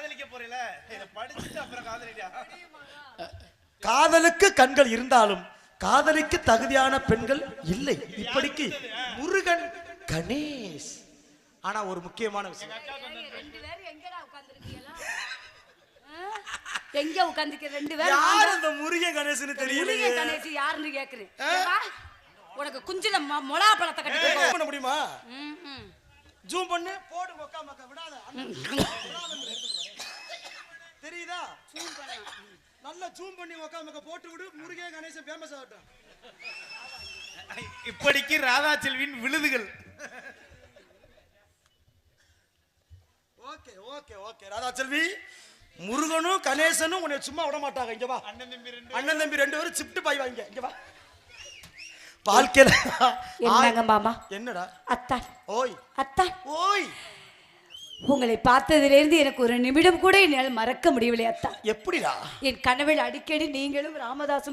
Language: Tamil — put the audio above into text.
காதலிக்க போறீல? இத படிச்சுட்டு அப்புறம் காதலிடா காதலுக்கு கண்கள் இருந்தாலும் காதலிக்கு தகுதியான பெண்கள் இல்லை. இப்படிக்கு முருகன் கணேஷ். ஆனா ஒரு முக்கியமான விஷயம்? எங்க உட்கார்ந்துக்க ரெண்டு பேரும் யார். அந்த முருகன் கணேஷ்னு தெரியல முருகன் கணேஷ் யாருன்னு கேக்குறேன். உனக்கு குஞ்சில மொளா பழத்தை கட்டி. பண்ண முடியுமா. ஜூம் பண்ணு போடு மக்கா மக்கா விடாத விடாத. தெரியுதா நல்லா ஜூம் பண்ணி மக்கா மக்கா போட்டு விடு. முருகன் கணேசன் ஃபேமஸ் ஆகட்டும். இப்படிக்கு ராதா செல்வியின் விழுதுகள். Okay okay okay. Radha Selvi முருகனும் கணேசனும் உன்னை சும்மா விட மாட்டாங்க. இங்க வா. அண்ணன் தம்பி ரெண்டு அண்ணன் தம்பி ரெண்டு பேரும் சிப்ட் பாய் வாங்க. இங்க வா. வாழ்க்கையில என்னங்க மாமா? என்னடா? அத்தான். ஓய். அத்தான். ஓய். உங்களை பார்த்ததிலிருந்து எனக்கு ஒரு நிமிடம் கூட என்னால் மறக்க முடியவில்லை அத்தான் எப்படிடா? என் கனவில் அடிக்கடி நீங்களும் ராமதாசும்